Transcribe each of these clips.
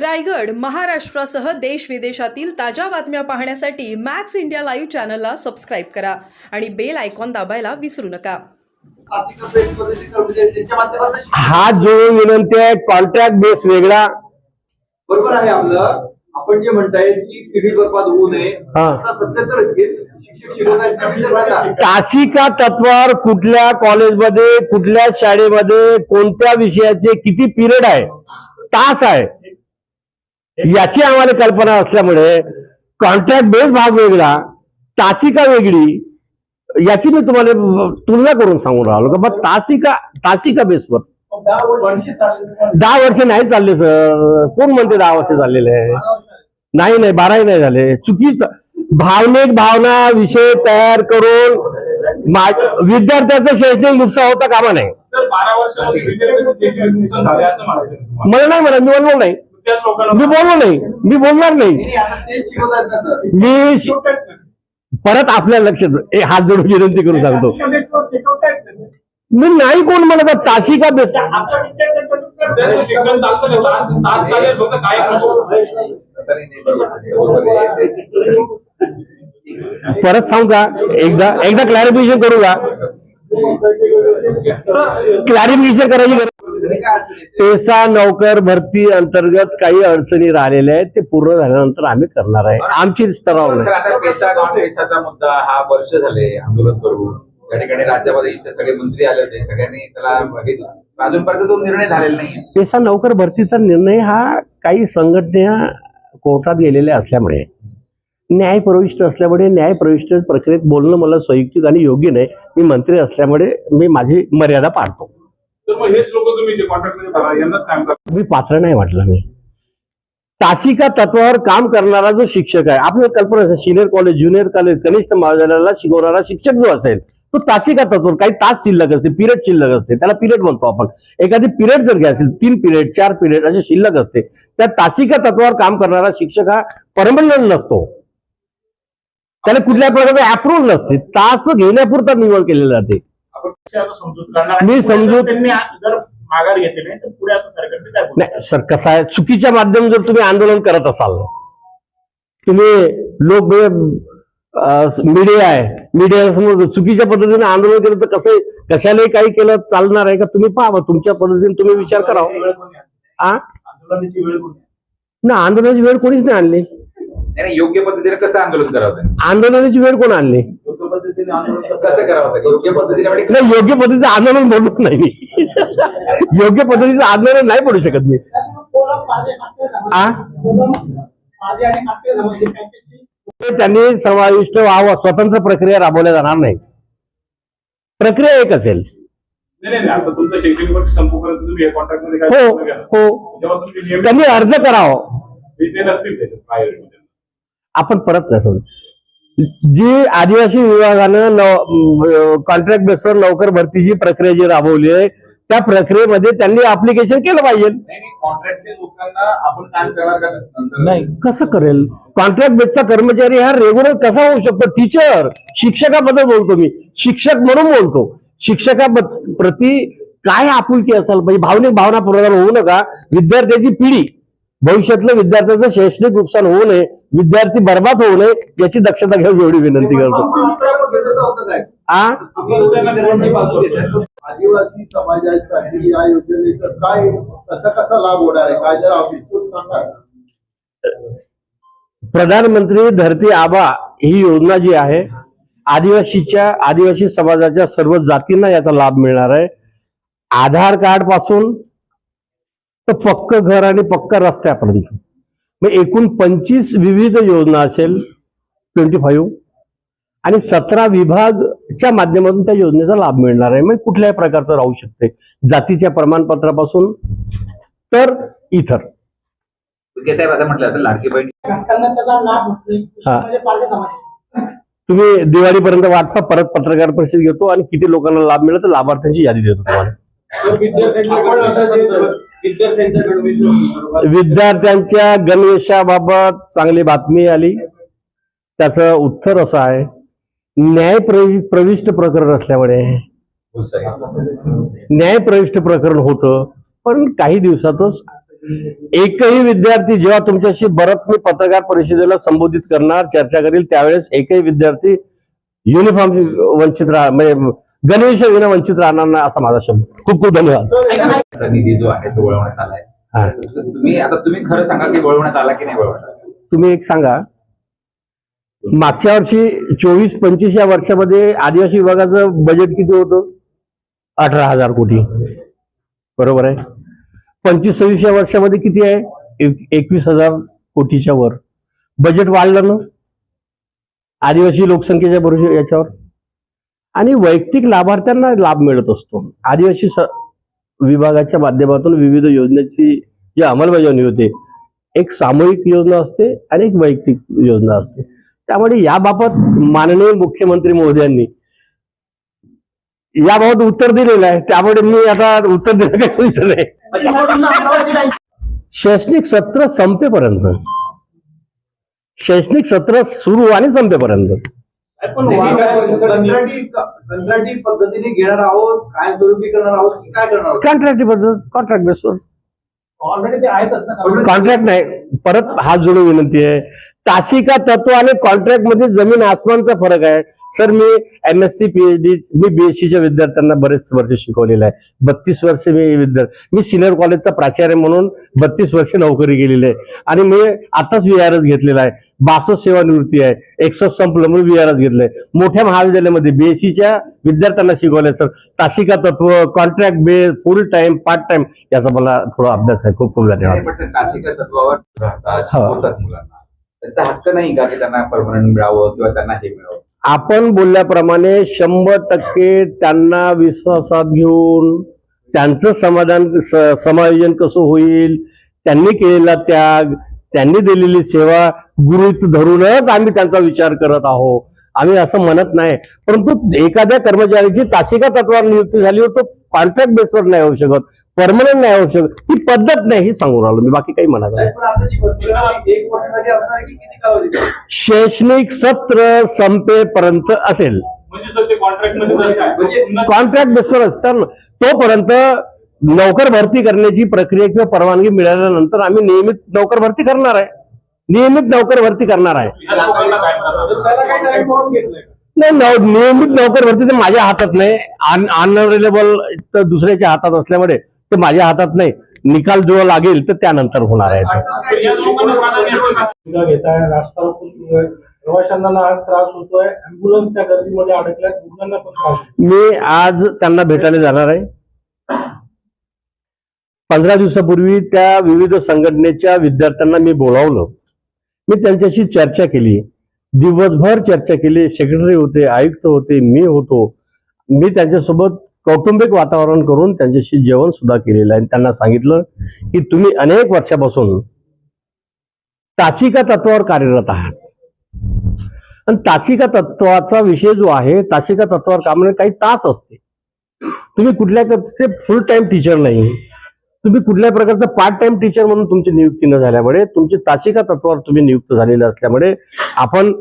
रायगड महाराष्ट्रासह देश विदेशातील ताज्या बातम्या पाहण्यासाठी मॅक्स इंडिया लाईव्ह चॅनलला सबस्क्राईब करा आणि बेल आयकॉन दाबायला विसरू नका. हा जो विनंती आहे कॉन्ट्रॅक्ट बेस वेगळा. बरोबर आहे आपलं. आपण जे म्हणताय की पिढी बरबाद होऊ नये. हा. सध्या तर शिक्षक शिकवत तासिका तत्वावर कुठल्या कॉलेजमध्ये कुठल्या शाळेमध्ये कोणत्या विषयाचे किती पिरियड आहे? तास आहे. याची आम्हाला कल्पना असल्यामुळे कॉन्ट्रॅक्ट बेस भाग वेगळा तासिका वेगळी याची मी तुम्हाला तुलना करून सांगून राहिलो का? बा तासिका तासिका बेसवर दहा वर्ष नाही चालले सर. कोण म्हणते दहा वर्ष चाललेले आहे नाही नाही बाराही नाही झाले. चुकीचं. भावनिक भावना विषय तयार करून मा- विद्यार्थ्याचं शैक्षणिक नुकसान होता कामा नाही. मला नाही म्हणत मी बोललो नाही. मी बोललो नाही. मी बोलणार नाही. मी. परत आपल्या लक्षात ए, हात जोडून विनंती करू सांगतो. मी नाही कोण म्हणत आहे, तासिका बेस परत सांगू का एकदा एकदा क्लॅरिफिकेशन करू का क्लॅरिफिकेशन करायची पेसा नौकर भरती अंतर्गत काही अडचणी राहिलेल्या आहेत ते पूर्ण झाल्यानंतर आम्ही करणार आहे. आमची स्तरावर नाही. पेसा पेसाचा मुद्दा हा वर्ष झाले आंदोलन करून. त्या ठिकाणी राज्यामध्ये सगळे मंत्री आले होते. सगळ्यांनी त्याला अजूनपर्यंत तो निर्णय झालेला नाही पेसा नौकर भरतीचा निर्णय हा काही संघटना कोर्टात गेलेल्या असल्यामुळे न्याय प्रविष्ट असल्यामुळे न्याय प्रविष्ट प्रक्रियेत बोलणं मला संयुक्तिक आणि योग्य नाही. मी मंत्री असल्यामुळे मी माझी मर्यादा पाळतो. तर मग हेच लोक तुम्ही जे यांनाच काम करा. मी पात्र नाही म्हटलं मी. तासिका तत्वावर काम करणारा जो शिक्षक आहे आपल्याला कल्पना असेल सिनियर कॉलेज ज्युनियर कॉलेज कनिष्ठ महाविद्यालयाला शिकवणारा शिक्षक जो असेल तो तासिका तत्वावर काही तास शिल्लक असते पिरियड शिल्लक असते. त्याला पिरियड म्हणतो आपण. एखादी पिरियड जर घ्या असेल तीन पिरियड चार पिरियड असे शिल्लक असते. त्या तासिका तत्वावर काम करणारा शिक्षक हा परमनंट नसतो. त्याला कुठल्या प्रकारचं अप्रुव्हल नसते. तास घेण्यापुरता निवड केली जाते. मी समजूत- जर त्यांनी जर माघार घेतली नाही तर पुढे आता सरकारने काय? नाही सर कसं आहे चुकीच्या माध्यम जर तुम्ही आंदोलन करत असाल तुम्ही लोक मीडिया आहे मीडियासमोर चुकीच्या पद्धतीने आंदोलन केलं तर कसं कशालाही काही केलं चालणार आहे का तुम्ही पाहा तुमच्या पद्धतीने तुम्ही विचार करा वेळ कोणी आणली? आ आंदोलनाची वेळ? ना आंदोलनाची वेळ कोणीच नाही आणली नाही, योग्य पद्धतीने कसं आंदोलन करावं? आंदोलनाची वेळ कोण आणली? योग्य कसं करावं? पद्धतीने म्हणजे नाही योग्य पद्धतीचं आंदोलन बोलत नाही योग्य पद्धतीचं आंदोलन नाही पडू शकत मी. त्यांनी समाविष्ट व्हावं स्वतंत्र प्रक्रिया राबवल्या जाणार नाही. प्रक्रिया एक असेल. हो. हो. त्यांनी अर्ज करावं विद्यार्थी नसतील त्याच्यात priority मध्ये. आपण परत नाही समजू जी आदिवासी विभागानं कॉन्ट्रॅक्ट बेसवर लवकर भरतीची प्रक्रिया जी राबवली आहे त्या प्रक्रियेमध्ये त्यांनी अप्लिकेशन केलं पाहिजे. नाही कॉन्ट्रॅक्टच्या लोकांना आपण काम करणार का नंतर? नाही कसं करेल? कॉन्ट्रॅक्ट बेसचा कर्मचारी हा रेग्युलर कसा होऊ शकतो? टीचर शिक्षकाबद्दल बोलतो मी. शिक्षक म्हणून बोलतो. शिक्षका प्रती काय आपुलकी असाल? पाहिजे भावनिक भावना प्रदान होऊ नका. विद्यार्थ्याची पिढी. भविष्यातलं विद्यार्थ्याचं शैक्षणिक नुकसान होऊ नये विद्यार्थी बर्बाद होऊ नये याची दक्षता घेऊन एवढी विनंती करतो. होतं काय? आ? तुम्ही विद्यार्थ्यांची बाजू घेताय. आदिवासी समाजासाठी या योजनेचा काय कसा कसा लाभ होणार आहे? काय जरा विस्तृत सांगा प्रधानमंत्री धरती आबा ही योजना जी आहे आदिवासीच्या आदिवासी समाजाच्या सर्व जातींना याचा लाभ मिळणार आहे. आधार कार्डपासून तर पक्क घर आणि पक्क रस्त्यापर्यंत मग एकूण पंचवीस विविध योजना असेल ट्वेंटी फाईव्ह आणि सतरा विभागच्या माध्यमातून त्या योजनेचा लाभ मिळणार आहे. मग कुठल्याही प्रकारचं राहू शकते. जातीच्या प्रमाणपत्रापासून तर इतर साहेब असं म्हटलं लाडकी बहीण. हा. म्हणजे तुम्ही दिवाळीपर्यंत वाटपा परत पत्रकार परिषद घेतो आणि किती लोकांना लाभ मिळेल तर लाभार्थ्यांची यादी देतो तुम्हाला. तर विद्यार्थ्यांच्या गणवेशाबाबत चांगली बातमी आली. त्याचं उत्तर असं आहे न्याय प्रविष्ट प्रकरण असल्यामुळे. न्याय प्रविष्ट प्रकरण होतं पण काही दिवसातच एकही विद्यार्थी जेव्हा तुमच्याशी परत मी पत्रकार परिषदेला संबोधित करणार चर्चा करील त्यावेळेस एकही विद्यार्थी युनिफॉर्म वंचित राहा म्हणजे गणवेश विना वंचित राहणार नाही असा माझा शब्द. खूप खूप धन्यवाद. त्याचा निधी जो आहे तो वळवण्यात आलाय. तुम्ही आता तुम्ही खरं सांगा की वळवण्यात आला की नाही वळवण्यात आला? तुम्ही एक सांगा. मागच्या वर्षी चोवीस पंचवीस या वर्षामध्ये आदिवासी विभागाचं बजेट किती होतं? अठरा हजार कोटी. बरोबर आहे? पंचवीस सव्वीस या वर्षामध्ये किती आहे? एक- एकवीस हजार कोटीच्या वर. बजेट वाढलं ना? आदिवासी लोकसंख्येच्या बरोबर याच्यावर? आणि वैयक्तिक लाभार्थ्यांना लाभ मिळत असतो. आदिवासी विभागाच्या माध्यमातून विविध योजनेची जी अंमलबजावणी होते एक सामूहिक योजना असते आणि एक वैयक्तिक योजना असते. त्यामुळे याबाबत माननीय मुख्यमंत्री महोदयांनी याबाबत उत्तर दिलेलं आहे. त्यामुळे मी आता उत्तर देणं काही सोयीचं नाही. शैक्षणिक सत्र संपेपर्यंत. शैक्षणिक सत्र सुरू आणि संपेपर्यंत. कंत्राटी कंत्राटी पद्धतीने घेणार आहोत कायमस्वरूपी करणार आहोत की काय करणार आहोत? कॉन्ट्रॅक्ट पद्धत कॉन्ट्रॅक्ट बेसवर ऑलरेडी ते आहेतच ना. कॉन्ट्रॅक्ट नाही. परत हात जोडून विनंती आहे. तासिका तत्व आणि कॉन्ट्रॅक्टमध्ये जमीन आसमानचा फरक आहे. सर मी एम एस सी पीएचडी मी बीएससीच्या विद्यार्थ्यांना बरेच वर्ष शिकवलेलं आहे. बत्तीस वर्ष मी विद्यार्थी मी सिनियर कॉलेजचा प्राचार्य म्हणून बत्तीस वर्ष नोकरी केलेली आहे. आणि मी आताच व्हीआरएस घेतलेला आहे. बासष्ट सेवानिवृत्ती आहे. एकसष्ट संपलं म्हणून व्हीआरएस घेतलंय मोठ्या महाविद्यालयामध्ये बीएससीच्या विद्यार्थ्यांना शिकवलंय सर तासिका तत्व contract base full time part time याचा मला थोडा अभ्यास आहे. खूप खूप धन्यवाद. त्यांचा हक्क नाही का की त्यांना परमनंट मिळावं किंवा त्यांना हे मिळावं? आपण बोलल्याप्रमाणे शंभर टक्के त्यांना विश्वासात घेऊन त्यांचं समाधान समायोजन कसं होईल त्यांनी केलेला त्याग त्यांनी दिलेली सेवा गुरुत धरूनच आम्ही त्यांचा विचार करत आहोत. आम्ही असं म्हणत नाही. परंतु एखाद्या कर्मचाऱ्याची तासिका तत्वावर नियुक्ती झाली होतो कॉन्ट्रॅक्ट बेसवर नाही होऊ शकत परमनंट नाही होऊ शकत ही पद्धत नाही ही सांगून राहिलो मी बाकी काही म्हणत नाही. पण आता जी भरती आहे, एक वर्षासाठी असणार आहे की किती कालावधी शैक्षणिक सत्र संपेपर्यंत असेल. म्हणजे सर ते कॉन्ट्रॅक्ट म्हणजे बेसवर असतात ना तोपर्यंत नोकर भरती करण्याची प्रक्रिया किंवा परवानगी मिळाल्यानंतर आम्ही नियमित नोकर भरती करणार आहे. नियमित नोकर भरती करणार आहे. नाही नियमित नोकर भरती ते माझ्या हातात नाही. अनअवेलेबल तर दुसऱ्याच्या हातात असल्यामुळे ते माझ्या हातात नाही. निकाल जो लागेल तर त्यानंतर होणार आहे. मी आज त्यांना भेटायला जाणार आहे. पंधरा दिवसापूर्वी त्या विविध संघटनेच्या विद्यार्थ्यांना मी बोलावलं. मी त्यांच्याशी चर्चा केली. दिवसभर चर्चा केली. सेक्रेटरी होते आयुक्त होते मी होतो. मी त्यांच्यासोबत कौटुंबिक वातावरण करून त्यांच्याशी जेवण सुद्धा केलेलं आहे. आणि त्यांना सांगितलं की तुम्ही अनेक वर्षापासून तासिका तत्वावर कार्यरत आहात. आणि तासिका तत्वाचा विषय जो आहे तासिका तत्वावर काम काही तास असते. तुम्ही कुठल्या ते फुल टाइम टीचर नाही. तुम्ही कुठल्या प्रकारचं पार्ट टाइम टीचर म्हणून तुमची नियुक्ती न झाल्यामुळे तुमची तासिका तत्वावर तुम्ही नियुक्त झालेले असल्यामुळे आपण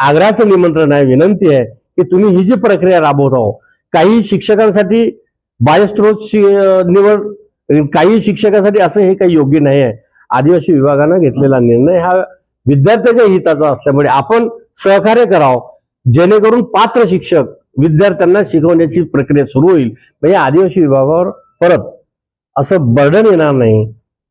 आग्रहाचं निमंत्रण आहे विनंती आहे की तुम्ही ही जी प्रक्रिया राबवत आहो काही शिक्षकांसाठी बायस्त्रोत निवड काही शिक्षकांसाठी असं हे काही योग्य नाही आहे. आदिवासी विभागानं घेतलेला निर्णय हा विद्यार्थ्याच्या हिताचा असल्यामुळे आपण सहकार्य करावं जेणेकरून पात्र शिक्षक विद्यार्थ्यांना शिकवण्याची प्रक्रिया सुरू होईल. म्हणजे आदिवासी विभागावर परत असं बर्डन येणार नाही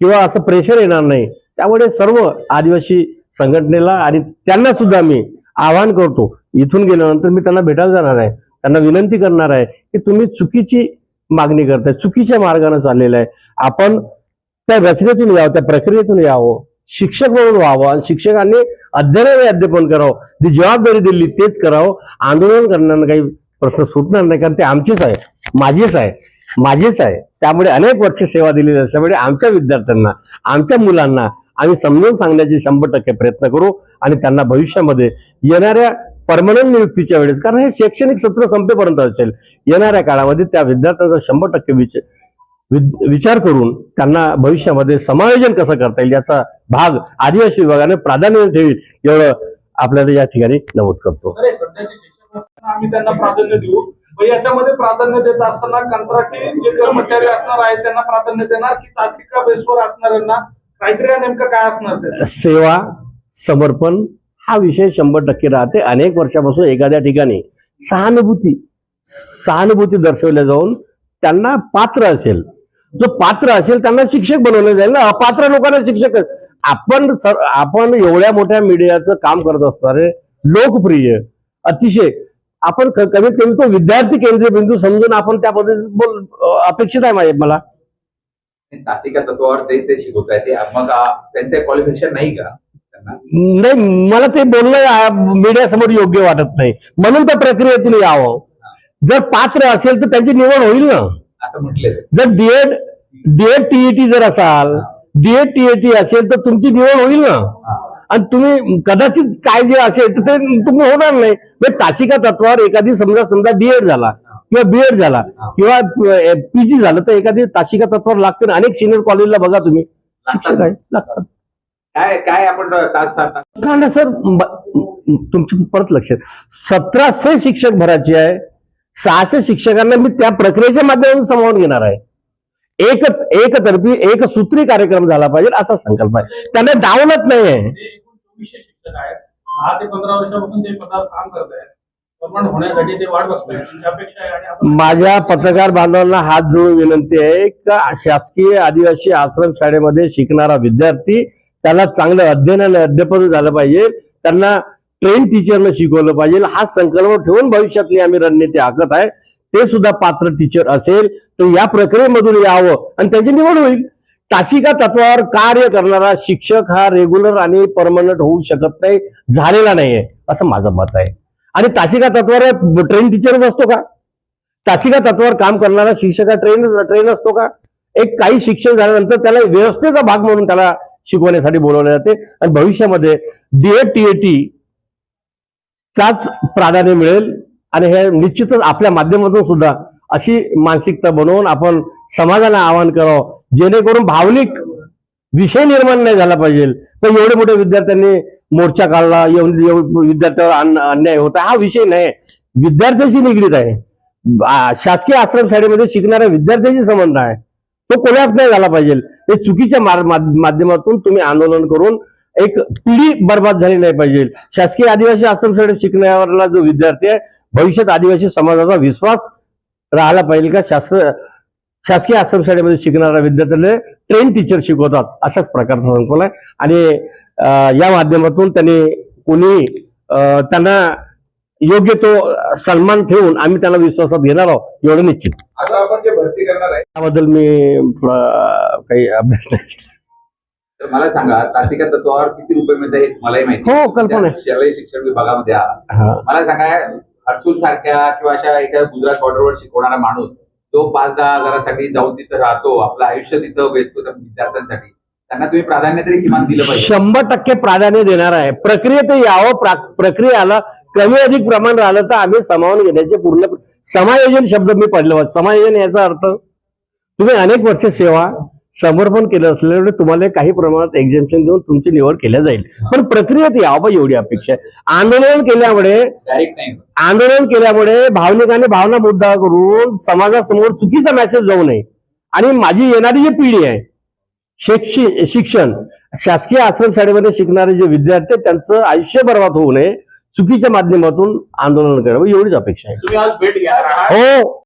किंवा असं प्रेशर येणार नाही. त्यामुळे सर्व आदिवासी संघटनेला आणि त्यांना सुद्धा मी आवाहन करतो. इथून गेल्यानंतर मी त्यांना भेटायला जाणार आहे. त्यांना विनंती करणार आहे की तुम्ही चुकीची मागणी करताय चुकीच्या मार्गाने चाललेलं आहे. आपण त्या रचनेतून यावं त्या प्रक्रियेतून यावं शिक्षक म्हणून व्हावं आणि शिक्षकांनी अध्ययनाने अध्यापन करावं. जी जबाबदारी दिली तेच करावं. आंदोलन करण्यानं काही प्रश्न सुटणार नाही कारण ते आमचीच आहे माझीच आहे माझीच आहे. त्यामुळे अनेक वर्ष सेवा दिलेली असल्यामुळे आमच्या विद्यार्थ्यांना आमच्या मुलांना आम्ही समजून सांगण्याचे शंभर टक्के प्रयत्न करू आणि त्यांना भविष्यामध्ये येणाऱ्या परमनंट नियुक्तीच्या वेळेस कारण हे शैक्षणिक सत्र संपेपर्यंत असेल येणाऱ्या काळामध्ये त्या विद्यार्थ्यांचा शंभर टक्के विच विचार करून त्यांना भविष्यामध्ये समायोजन कसं करता येईल याचा भाग आदिवासी विभागाने प्राधान्य ठेवी एवढं आपल्याला या ठिकाणी नमूद करतो. आम्ही त्यांना प्राधान्य देऊ. व याच्यामध्ये प्राधान्य देत असताना कंत्राटी जे कर्मचारी असणार आहेत त्यांना प्राधान्य देणार की तासिका बेसवर असणाऱ्यांना क्रायटेरिया नेमकं काय असणार सेवा समर्पण हा विषय शंभर टक्के राहते. अनेक वर्षापासून एखाद्या ठिकाणी सहानुभूती सहानुभूती दर्शवल्या जाऊन त्यांना पात्र असेल. जो पात्र असेल त्यांना शिक्षक बनवलं जाईल ना. अपात्र लोकांना शिक्षक. आपण सर आपण एवढ्या मोठ्या मीडियाचं काम करत असणारे लोकप्रिय अतिशय आपण कमीत कमी तो विद्यार्थी केंद्रीय बिंदू समजून आपण त्या पद्धतीत बोल अपेक्षित आहे माझे- मला. तासिका तत्वावर ते ते मग त्यांचं क्वालिफिकेशन नाही का? नाही मला ते बोलणं मीडिया समोर योग्य वाटत नाही. म्हणून त्या प्रक्रियेतून यावं. जर पात्र असेल तर त्यांची निवड होईल ना? असं म्हटले जर डीएड डीएड टीईटी जर असाल डीएड टीएटी असेल तर तुमची निवड होईल ना? आणि तुम्ही कदाचित काय जे असेल तर ते तुम्ही होणार नाही. म्हणजे तासिका तत्वावर एखादी समजा समजा डीएड झाला किंवा बीएड झाला किंवा पीजी झालं तर एखादी तासिका तत्वावर लागते ना अनेक सिनियर कॉलेजला बघा तुम्ही. शिक्षक आहे लागतात. काय काय आपण सर तुमची परत लक्ष सतराशे शिक्षक भरायचे आहे. सहाशे शिक्षकांना मी त्या प्रक्रियेच्या माध्यमातून समावून घेणार आहे. एक एकतर्फी एक सूत्री कार्यक्रम झाला पाहिजे असा संकल्प आहे. त्यांना डावलत नाहीये. जे एकूण शिक्षक आहेत. दहा ते पंधरा वर्षापासून ते पदावर काम करत आहेत. होण्यासाठी ते वाट माझ्या पत्रकार बांधवांना हात जोडून विनंती आहे का शासकीय आदिवासी आश्रम शाळेमध्ये शिकणारा विद्यार्थी त्याला चांगलं अध्ययन आणि अध्यापन झालं पाहिजे. त्यांना ट्रेन टीचरनं शिकवलं पाहिजे. हा संकल्प ठेवून भविष्यातली आम्ही रणनीती आखत आहे. ते सुद्धा पात्र टीचर असेल. तर या प्रक्रियेमधून यावं आणि त्यांची निवड होईल. तासिका तत्वावर कार्य करणारा शिक्षक हा रेग्युलर आणि परमनंट होऊ शकत नाही झालेला नाहीये असं माझं मत आहे. आणि तासिका तत्वावर ट्रेन टीचरच असतो का? तासिका तत्वावर काम करणारा शिक्षक हा ट्रेन ट्रेन असतो का? एक काही शिक्षण झाल्यानंतर त्याला व्यवस्थेचा भाग म्हणून त्याला शिकवण्यासाठी बोलवले जाते. आणि भविष्यामध्ये डीएड टीएटी चाच प्राधान्य मिळेल. आणि हे निश्चितच आपल्या माध्यमातून सुद्धा अशी मानसिकता बनवून आपण समाजाला आवाहन करावं. जेणेकरून भावनिक विषय निर्माण नाही झाला पाहिजे. पण एवढे मोठे विद्यार्थ्यांनी मोर्चा काढला विद्यार्थ्यावर अन्याय होता हा विषय नाही. विद्यार्थ्याशी निगडीत आहे. शासकीय आश्रम शाळेमध्ये शिकणाऱ्या विद्यार्थ्याशी संबंध आहे. तो कोणाच नाही झाला पाहिजे. हे चुकीच्या माध्यमातून तुम्ही आंदोलन करून एक पिढी बर्बाद झाली नाही पाहिजे. शासकीय आदिवासी आश्रम शाळेत शिकण्यावरला जो विद्यार्थी आहे भविष्यात आदिवासी समाजाचा विश्वास राहिला पाहिजे का? शास्त्र शासकीय आश्रम शाळेमध्ये शिकणाऱ्या विद्यार्थ्याला ट्रेन टीचर शिकवतात. अशाच प्रकारचा संकुल आहे. आणि या माध्यमातून त्यांनी कोणी त्यांना योग्य तो सन्मान ठेवून आम्ही त्यांना विश्वासात घेणार आहोत एवढं निश्चित. त्याबद्दल मी काही अभ्यास नाही केला. मला सांगा तासिका तत्वावर किती रुपये मिळतात मलाही माहिती हो, कल्पना शिक्षण विभागामध्ये. मला सांगा हर्सूल सारख्या किंवा अशा एका गुजरात बॉर्डरवर शिकवणारा माणूस तो पाच दहा हजारासाठी जाऊन तिथं राहतो आपलं आयुष्य तिथं वेचतो त्या विद्यार्थ्यांसाठी. त्यांना तुम्ही प्राधान्य तरी किमान दिलं पाहिजे. शंभर टक्के प्राधान्य देणार आहे. प्रक्रियेत यावं प्रक्रियाला कमी अधिक प्रमाण राहिलं तर आम्ही समावून घेण्याचे पूर्ण समायोजन शब्द मी पडले. होते समायोजन याचा अर्थ तुम्ही अनेक वर्ष सेवा समर्पण केलं असल्यामुळे तुम्हाला काही प्रमाणात एक्झाम्शन देऊन तुमची निवड केल्या जाईल. पण प्रक्रियेत यावं बा एवढी अपेक्षा आहे. आंदोलन केल्यामुळे आंदोलन केल्यामुळे भावनिकाने भावना मुद्दा करून समाजासमोर चुकीचा मेसेज जाऊ नये. आणि माझी येणारी जी पिढी आहे शैक्षि शिक्षण शासकीय आश्रम शाळेमध्ये शिकणारे जे विद्यार्थी आहेत, त्यांचं आयुष्य बर्बाद होऊ नये चुकीच्या माध्यमातून आंदोलन करावं एवढीच अपेक्षा आहे. तुम्ही आज भेट घेणार आहात. हो.